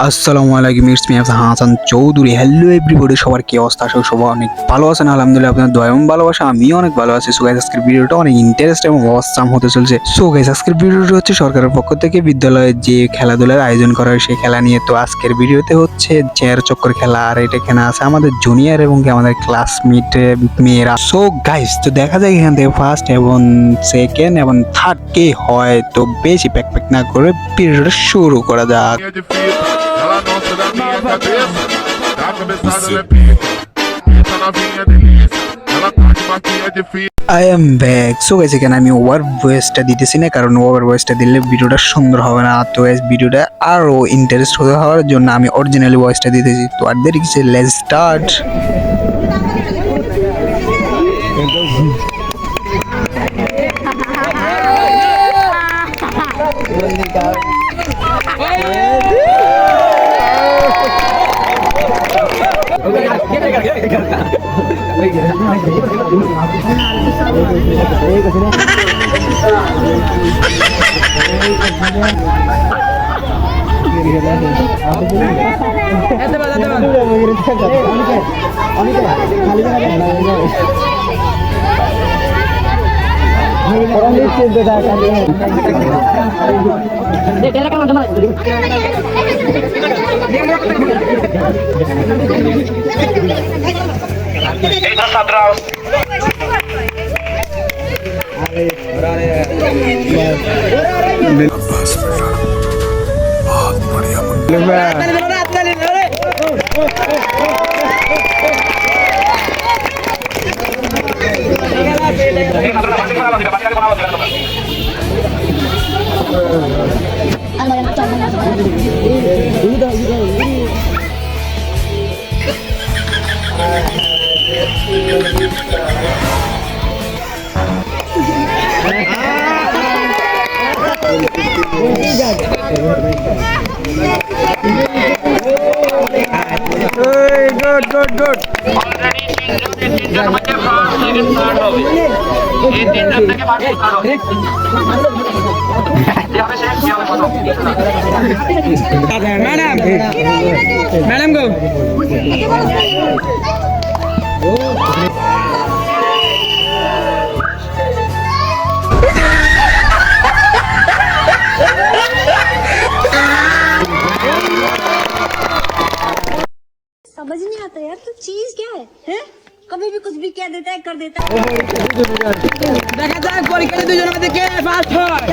আসসালামু আলাইকুম it's me Hasan Chowdhury. Hello everybody সবার কি অবস্থা? আসলে সবাই অনেক ভালো আছেন। আলহামদুলিল্লাহ আপনার দয়া এবং ভালোবাসা, আমিও অনেক ভালো আছি। সো গাইস আজকের ভিডিওটা অনেক ইন্টারেস্ট এবং অসাম হতে চলছে। সো গাইস আজকের ভিডিওটা হচ্ছে সরকারের পক্ষ থেকে বিদ্যালয়ে যে খেলাধুলার আয়োজন করা হয়, সেই খেলা নিয়ে। তো আজকের ভিডিওতে হচ্ছে চেয়ার চক্কর খেলা, আর এটা এখানে আছে আমাদের জুনিয়র এবং আমাদের ক্লাসমেট মেয়েরা। সো গাইস তো দেখা যায় এখান থেকে ফার্স্ট এবং সেকেন্ড এবং থার্ড কে হয়। তো বেশি প্যাক প্যাক না করে ভিডিওটা শুরু করা যাক। Da cabeça. Tá cabeçada, ela é pica. Essa novinha delícia, ela tá de marquinha difícil. I am back so guys এখানে আমি ওভার ভয়েসটা দিতেছি না কারণ ওভার ভয়েসটা দিলে ভিডিওটা সুন্দর হবে না। তো গাইস ভিডিওটা আরও ইন্টারেস্ট হতে হওয়ার জন্য আমি অরিজিনালি ভয়েসটা দিতেছি তো আর দেরি কিছু লেটস স্টার্ট অলরেডি তিনজন তিনজন মধ্যে ফার্স্ট সেকেন্ড থার্ড হবে এই তিনজন থেকে পাঁচ কি হবে প্রথম ম্যাডাম ম্যাডাম গো समझ नहीं आता यार तू चीज क्या है हैं कभी भी कुछ भी कह देता है कर देता है দেখা যাক পরীক্ষাতে দুজনের মধ্যে কে ফার্স্ট হয়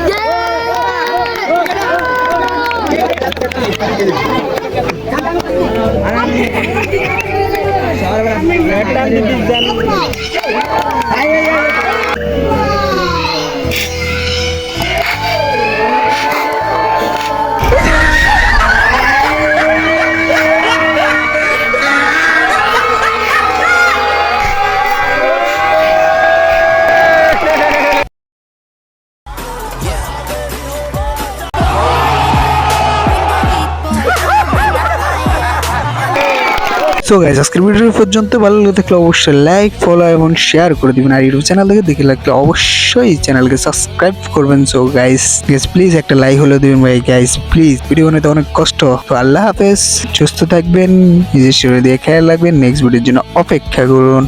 সো গাইজ আজকের ভিডিও পর্যন্ত। ভালো লাগে থাকলে অবশ্যই লাইক ফলো এবং শেয়ার করে দিবেন। আর ইউটিউব চ্যানেল থেকে দেখে লাগলে অবশ্যই চ্যানেলকে সাবস্ক্রাইব করবেন। সো গাইজ গাইজ প্লিজ একটা লাইক হলে দিবেন ভাই। গাইজ প্লিজ ভিডিও বানাতে অনেক কষ্ট। তো আল্লাহ হাফেজ, সুস্থ থাকবেন, নিজের শরীর দিয়ে খেয়াল রাখবেন। নেক্সট ভিডিওর জন্য অপেক্ষা করুন।